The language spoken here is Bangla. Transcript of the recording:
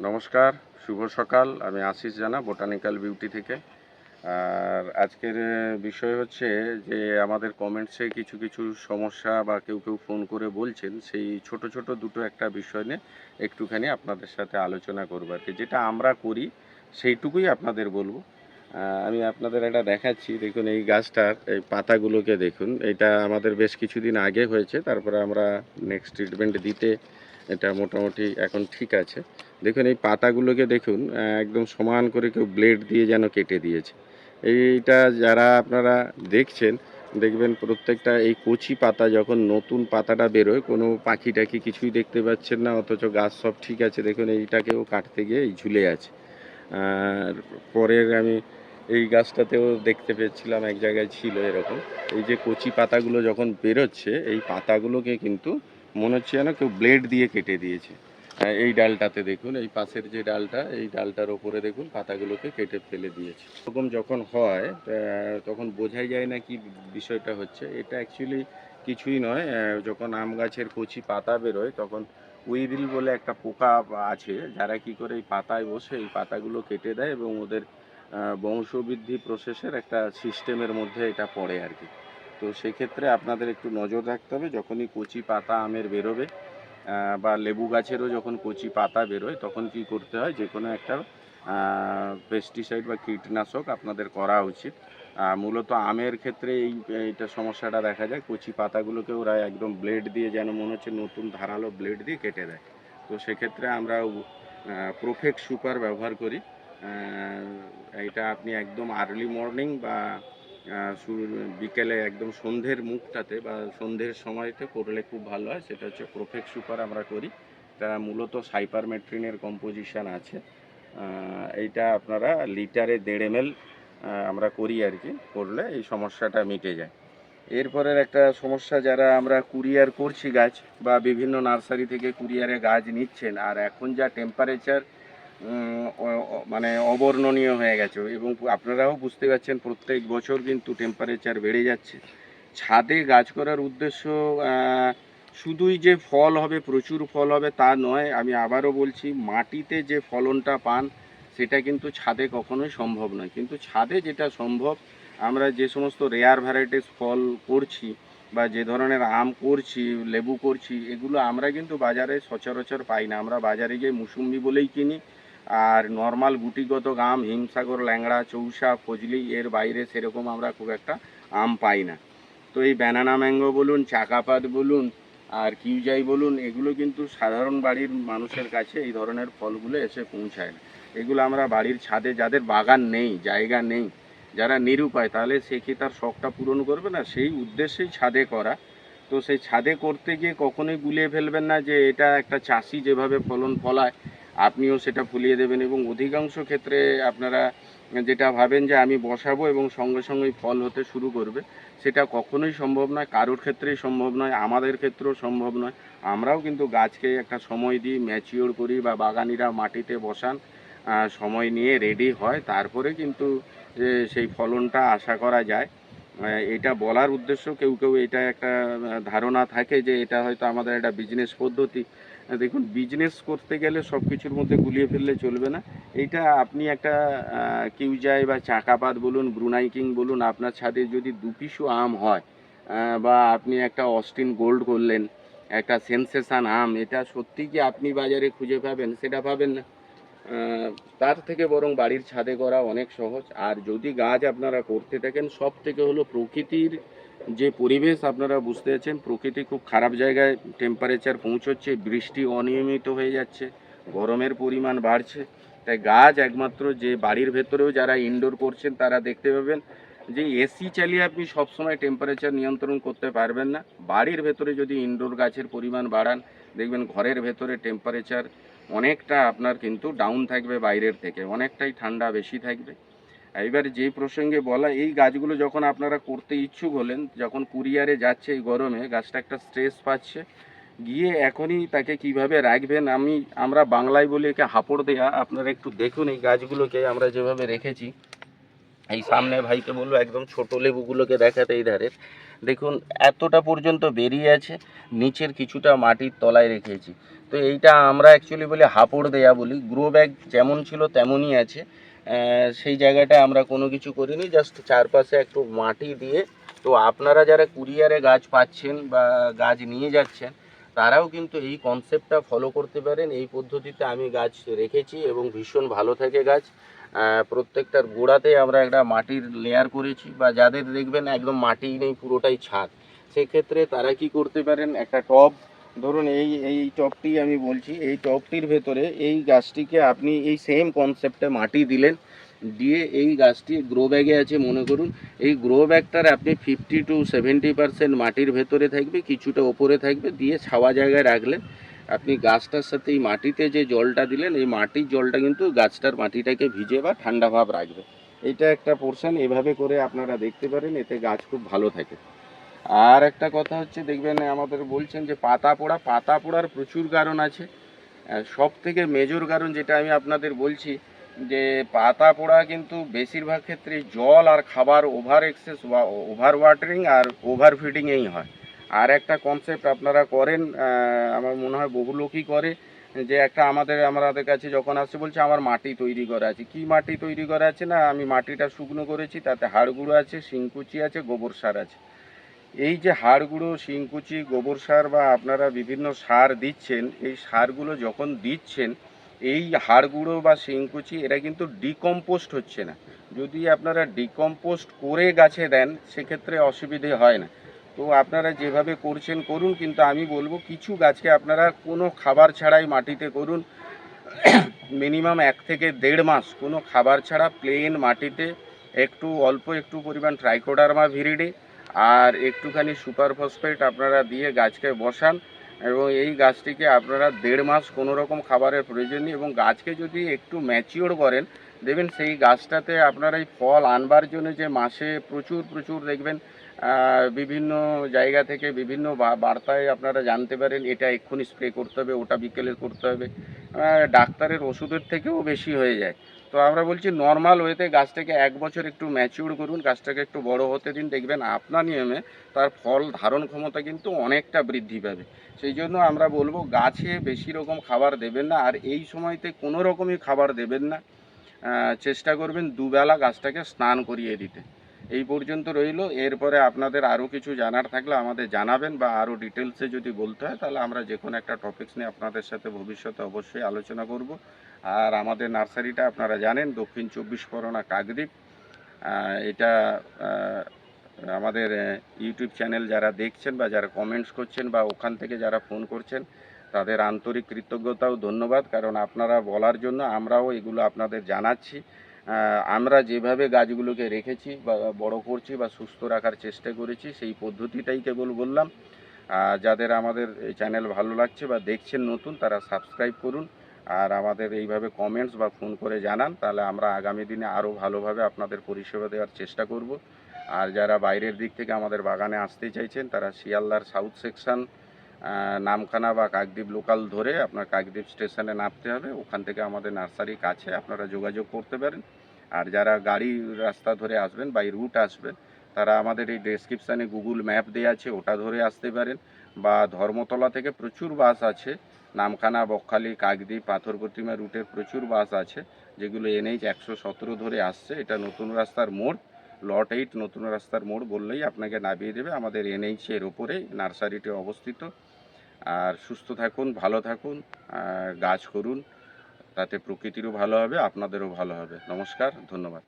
নমস্কার, শুভ সকাল। আমি আশিস জানা বোটানিক্যাল বিউটি থেকে। আর আজকের বিষয় হচ্ছে যে, আমাদের কমেন্টসে কিছু কিছু সমস্যা বা কেউ কেউ ফোন করে বলছেন, সেই ছোট ছোট দুটো একটা বিষয় নিয়ে একটুখানি আপনাদের সাথে আলোচনা করব আর কি। যেটা আমরা করি, সেইটুকুই আপনাদের বলব। আমি আপনাদের একটা দেখাচ্ছি। দেখুন, এই গাছটার, এই পাতাগুলোকে দেখুন। এটা আমাদের বেশ কিছুদিন আগে হয়েছে। তারপরে আমরা নেক্সট ট্রিটমেন্ট দিতে এটা মোটামুটি এখন ঠিক আছে। দেখুন, এই পাতাগুলোকে দেখুন একদম সমান করে কেউ ব্লেড দিয়ে যেন কেটে দিয়েছে। এইটা যারা আপনারা দেখছেন, দেখবেন প্রত্যেকটা এই কচি পাতা যখন নতুন পাতাটা বেরোয়, কোনো পাখি টাখি কিছুই দেখতে পাচ্ছেন না, অথচ গাছ সব ঠিক আছে। দেখুন, এইটাকেও কাটতে গিয়ে এই ঝুলে আছে। আর পরের আমি এই গাছটাতেও দেখতে পেয়েছিলাম, এক জায়গায় ছিল এরকম। এই যে কচি পাতাগুলো যখন বেরোচ্ছে, এই পাতাগুলোকে কিন্তু মনে হচ্ছে যেন কেউ ব্লেড দিয়ে কেটে দিয়েছে। এই ডালটাতে দেখুন, এই পাশের যে ডালটা, এই ডালটার ওপরে দেখুন, পাতাগুলোকে কেটে ফেলে দিয়েছে। এরকম যখন হয় তখন বোঝাই যায় না কি বিষয়টা হচ্ছে। এটা অ্যাকচুয়ালি কিছুই নয় যখন আম গাছের কচি পাতা বেরোয়, তখন উইরিল বলে একটা পোকা আছে, যারা কি করে এই পাতায় বসে, এই পাতাগুলো কেটে দেয় এবং ওদের বংশবৃদ্ধি প্রসেসের একটা সিস্টেমের মধ্যে এটা পড়ে আর কি। তো সেক্ষেত্রে আপনাদের একটু নজর রাখতে হবে, যখনই কচি পাতা আমের বেরোবে বা লেবু গাছেরও যখন কচি পাতা বেরোয়, তখন কি করতে হয়? যে কোনো একটা পেস্টিসাইড বা কীটনাশক আপনাদের করা উচিত। মূলত আমের ক্ষেত্রে এই, এইটা সমস্যাটা দেখা যায়, কচি পাতাগুলোকে ওরা একদম ব্লেড দিয়ে যেন মনে হচ্ছে নতুন ধারালো ব্লেড দিয়ে কেটে দেয়। তো সেক্ষেত্রে আমরা প্রোফেক্ট সুপার ব্যবহার করি। এটা আপনি একদম আর্লি মর্নিং বা বিকেলে একদম সন্ধ্যের মুখটাতে বা সন্ধ্যের সময়তে করলে খুব ভালো হয়, সেটা হচ্ছে প্রোফেক্ট সুপার আমরা করি। তা মূলত সাইপারমেট্রিনের কম্পোজিশন আছে। এইটা আপনারা লিটারে দেড় এম আমরা করি আর কি, করলে এই সমস্যাটা মিটে যায়। এরপরের একটা সমস্যা, যারা আমরা কুরিয়ার করছি গাছ বা বিভিন্ন নার্সারি থেকে কুরিয়ারে গাছ নিচ্ছেন, আর এখন যা টেম্পারেচার মানে অবর্ণনীয় হয়ে গেছে এবং আপনারাও বুঝতে পারছেন প্রত্যেক বছর কিন্তু টেম্পারেচার বেড়ে যাচ্ছে। ছাদে গাছ করার উদ্দেশ্য শুধুই যে ফল হবে, প্রচুর ফল হবে তা নয়, আমি আবারও বলছি মাটিতে যে ফলনটা পান, সেটা কিন্তু ছাদে কখনোই সম্ভব নয়। কিন্তু ছাদে যেটা সম্ভব, আমরা যে সমস্ত রেয়ার ভ্যারাইটিস ফল করছি বা যে ধরনের আম করছি, লেবু করছি, এগুলো আমরা কিন্তু বাজারে সচরাচর পাই না। আমরা বাজারে গিয়ে মুসুম্বি বলেই কিনি আর নর্মাল গুটিগত আম হিমসাগর, ল্যাংড়া, চৌসা, ফজলি, এর বাইরে সেরকম আমরা খুব একটা আম পাই না। তো এই ব্যানানা ম্যাঙ্গো বলুন, চাকাপাত বলুন, আর কিউজাই বলুন, এগুলো কিন্তু সাধারণ বাড়ির মানুষের কাছে এই ধরনের ফলগুলো এসে পৌঁছায় না। এগুলো আমরা বাড়ির ছাদে যাদের বাগান নেই, জায়গা নেই, যারা নিরুপায়, তাহলে সে কি তার শখটা পূরণ করবে না? সেই উদ্দেশ্যেই ছাদে করা। তো সেই ছাদে করতে গিয়ে কখনোই গুলিয়ে ফেলবেন না যে এটা একটা চাষি যেভাবে ফলন ফলায় আপনিও সেটা ফুলিয়ে দেবেন এবং অধিকাংশ ক্ষেত্রে আপনারা যেটা ভাবেন যে আমি বসাবো এবং সঙ্গে সঙ্গেই ফল হতে শুরু করবে, সেটা কখনোই সম্ভব নয়, কারোর ক্ষেত্রেই সম্ভব নয়, আমাদের ক্ষেত্রেও সম্ভব নয়। আমরাও কিন্তু গাছকে একটা সময় দিই, ম্যাচিওর করি বা বাগানিরা মাটিতে বসান সময় নিয়ে রেডি হয়, তারপরে কিন্তু সেই ফলনটা আশা করা যায়। এটা বলার উদ্দেশ্য কেউ কেউ এটা একটা ধারণা থাকে যে এটা হয়তো আমাদের একটা বিজনেস পদ্ধতি। দেখুন বিজনেস করতে গেলে সব কিছুর মধ্যে গুলিয়ে ফেললে চলবে না। এইটা আপনি একটা কিউজাই বা চাকাপাত বলুন, ব্রুনাই কিং বলুন, আপনার ছাদে যদি দু পিসু আম হয় বা আপনি একটা অস্টিন গোল্ড করলেন, একটা সেন্সেশন আম, এটা সত্যি কি আপনি বাজারে খুঁজে পাবেন? সেটা পাবেন না। তার থেকে বরং বাড়ির ছাদে করা অনেক সহজ। আর যদি গাছ আপনারা করতে থাকেন সব থেকে হলো প্রকৃতির যে পরিবেশ, আপনারা বুঝতে পারছেন, প্রকৃতি খুব খারাপ জায়গায় টেম্পারেচার পৌঁছচ্ছে, বৃষ্টি অনিয়মিত হয়ে যাচ্ছে, গরমের পরিমাণ বাড়ছে। তাই গাছ একমাত্র যে বাড়ির ভেতরেও যারা ইনডোর করছেন, তারা দেখতে পাবেন যে এসি চালিয়ে আপনি সবসময় টেম্পারেচার নিয়ন্ত্রণ করতে পারবেন না। বাড়ির ভেতরে যদি ইনডোর গাছের পরিমাণ বাড়ান, দেখবেন ঘরের ভেতরে টেম্পারেচার অনেকটা আপনার কিন্তু ডাউন থাকবে বাইরের থেকে, অনেকটাই ঠান্ডা বেশি থাকবে। এবার যে প্রসঙ্গে বলা, এই গাছগুলো যখন আপনারা করতে ইচ্ছুক হলেন, যখন কুরিয়ারে যাচ্ছে এই গরমে, গাছটা একটা স্ট্রেস পাচ্ছে, গিয়ে এখনই তাকে কীভাবে রাখবেন? আমি, আমরা বাংলায় বলি একে হাঁপড় দেয়া। আপনারা একটু দেখুন এই গাছগুলোকে, আমরা যেভাবে রেখেছি। এই সামনে ভাইকে বলব একদম ছোট লেবুগুলোকে দেখাতে এই ধারে দেখুন, এতটা পর্যন্ত বেরিয়ে আছে, নিচের কিছুটা মাটির তলায় রেখেছি। তো এইটা আমরা অ্যাকচুয়ালি বলি হাপড় দেয়া বলি। গ্রো ব্যাগ যেমন ছিল তেমনই আছে। সেই জায়গাটা আমরা কোনো কিছু করিনি জাস্ট চারপাশে একটু মাটি দিয়ে। তো আপনারা যারা কুরিয়ারে গাছ পাচ্ছেন বা গাছ নিয়ে যাচ্ছেন, তারাও কিন্তু এই কনসেপ্টটা ফলো করতে পারেন। এই পদ্ধতিতে আমি গাছ রেখেছি এবং ভীষণ ভালো থাকে গাছ। প্রত্যেকটার গোড়াতে আমরা একটা মাটির লেয়ার করেছি বা যাদের দেখবেন একদম মাটি নেই, পুরোটাই ছাদ। সেক্ষেত্রে তারা কি করতে পারেন? একটা টব, ধরুন এই এই টবটি আমি বলছি, এই টবটির ভেতরে এই গাছটিকে আপনি এই সেম কনসেপ্টে মাটি দিলেন, দিয়ে এই গাছটি গ্রো ব্যাগে আছে, মনে করুন। এই গ্রো ব্যাগটার আপনি ফিফটি টু সেভেন্টি পার্সেন্ট মাটির ভেতরে থাকবে, কিছুটা ওপরে থাকবে, দিয়ে ছাওয়া জায়গায় রাখলেন। আপনি গাছটার সাথে এই মাটিতে যে জলটা দিলেন, এই মাটির জলটা কিন্তু গাছটার মাটিটাকে ভিজে বা ঠান্ডা ভাব রাখবে। এটা একটা পোর্শন এভাবে করে আপনারা দেখতে পারেন, এতে গাছ খুব ভালো থাকে। আর একটা কথা হচ্ছে, দেখবেন আমাদের বলছেন যে পাতা পোড়া, পাতা পোড়ার প্রচুর কারণ আছে। সব থেকে মেজর কারণ যেটা আমি আপনাদের বলছি, যে পাতা পোড়া কিন্তু বেশিরভাগ ক্ষেত্রে জল আর খাবার ওভার এক্সেস ওভার ওয়াটারিং আর ওভার ফিডিংয়েই হয়। আর একটা কনসেপ্ট আপনারা করেন আমার মনে হয় বহু লোকই করে, যে একটা আমাদের আমাদের কাছে যখন আসছে বলছে, আমার মাটি তৈরি করা আছে। কি মাটি তৈরি করা আছে না, আমি মাটিটা শুকনো করেছি, তাতে হাড় গুঁড়ো আছে, শিংকুচি আছে, গোবর সার আছে। এই যে হাড় গুঁড়ো শিংকুচি, গোবর সার বা আপনারা বিভিন্ন সার দিচ্ছেন, এই সারগুলো যখন দিচ্ছেন, এই হাড় গুঁড়ো বা শিংকুচি, এরা কিন্তু ডিকম্পোস্ট হচ্ছে না। যদি আপনারা ডিকম্পোস্ট করে গাছে দেন, সেক্ষেত্রে অসুবিধে হয় না। তো আপনারা যেভাবে করছেন, করুন, কিন্তু আমি বলব কিছু গাছকে আপনারা কোনো খাবার ছাড়াই মাটিতে করুন। মিনিমাম এক থেকে দেড় মাস কোনো খাবার ছাড়া প্লেন মাটিতে একটু অল্প একটু পরিমাণ ট্রাইকোডার্মা ভিরিডি আর একটুখানি সুপার ফসফেট আপনারা দিয়ে গাছকে বসান এবং এই গাছটিকে আপনারা দেড় মাস কোনো রকম খাবারের প্রয়োজন নেই এবং গাছকে যদি একটু ম্যাচিওর করেন দেখবেন সেই গাছটাতে আপনারা এই ফল আনবার জন্য যে মাসে প্রচুর প্রচুর দেখবেন বিভিন্ন জায়গা থেকে বিভিন্ন বার্তায় আপনারা জানতে পারেন, এটা এক্ষুনি স্প্রে করতে হবে, ওটা বিকেলে করতে হবে। ডাক্তারের ওষুধের থেকেও বেশি হয়ে যায়। তো আমরা বলছি নর্মাল ওয়েতে গাছটাকে এক বছর একটু ম্যাচিওর করুন, গাছটাকে একটু বড় হতে দিন। দেখবেন আপনার নিয়মে তার ফল ধারণ ক্ষমতা কিন্তু অনেকটা বৃদ্ধি পাবে। সেই জন্য আমরা বলব গাছে বেশি রকম খাবার দেবেন না, আর এই সময়তে কোনো রকমই খাবার দেবেন না। চেষ্টা করবেন দুবেলা গাছটাকে স্নান করিয়ে দিতে। এই পর্যন্ত রইল। এরপরে আপনাদের আরও কিছু জানার থাকলে আমাদের জানাবেন বা আরও ডিটেলসে যদি বলতে হয়, তাহলে আমরা যে কোনো একটা টপিকস নিয়ে আপনাদের সাথে ভবিষ্যতে অবশ্যই আলোচনা করব। আর আমাদের নার্সারিটা আপনারা জানেন, দক্ষিণ চব্বিশ পরগনা কাকদ্বীপ। এটা আমাদের ইউটিউব চ্যানেল যারা দেখছেন বা যারা কমেন্টস করছেন বা ওখান থেকে যারা ফোন করছেন তাদের আন্তরিক কৃতজ্ঞতাও ধন্যবাদ, কারণ আপনারা বলার জন্য আমরাও এগুলো আপনাদের জানাচ্ছি। আমরা যেভাবে গাছগুলোকে রেখেছি বা বড় করছি বা সুস্থ রাখার চেষ্টা করেছি, সেই পদ্ধতিটাই কেবল বললাম। যাদের আমাদের এই চ্যানেল ভালো লাগছে বা দেখছেন নতুন, তারা সাবস্ক্রাইব করুন। আর আমাদের এইভাবে কমেন্টস বা ফোন করে জানান, তাহলে আমরা আগামী দিনে আরও ভালোভাবে আপনাদের পরিষেবা দেওয়ার চেষ্টা করব। আর যারা বাইরের দিক থেকে আমাদের বাগানে আসতে চাইছেন, তারা শিয়ালদার সাউথ সেকশন নামখানা বা কাকদ্বীপ লোকাল ধরে আপনার কাকদ্বীপ স্টেশনে নামতে হবে। ওখান থেকে আমাদের নার্সারি কাছে আপনারা যোগাযোগ করতে পারেন। আর যারা গাড়ি রাস্তা ধরে আসবেন বাই রুট আসবেন, তারা আমাদের এই ডেসক্রিপশানে গুগল ম্যাপ দেওয়া আছে, ওটা ধরে আসতে পারেন। বা ধর্মতলা থেকে প্রচুর বাস আছে। নামখানা, বকখালি, কাকদ্বীপ, পাথর প্রতিমা রুটের প্রচুর বাস আছে, যেগুলো এনএইচ একশো সতেরো ধরে আসছে। এটা নতুন রাস্তার মোড়। লট এইট নতুন রাস্তার মোড় বললেই আপনাকে নামিয়ে দেবে। আমাদের এনএইচের ওপরেই নার্সারিটি অবস্থিত। আর সুস্থ থাকুন, ভালো থাকুন গাছ করুন। তাতে প্রকৃতিরও ভালো হবে, আপনাদেরও ভালো হবে। নমস্কার, ধন্যবাদ।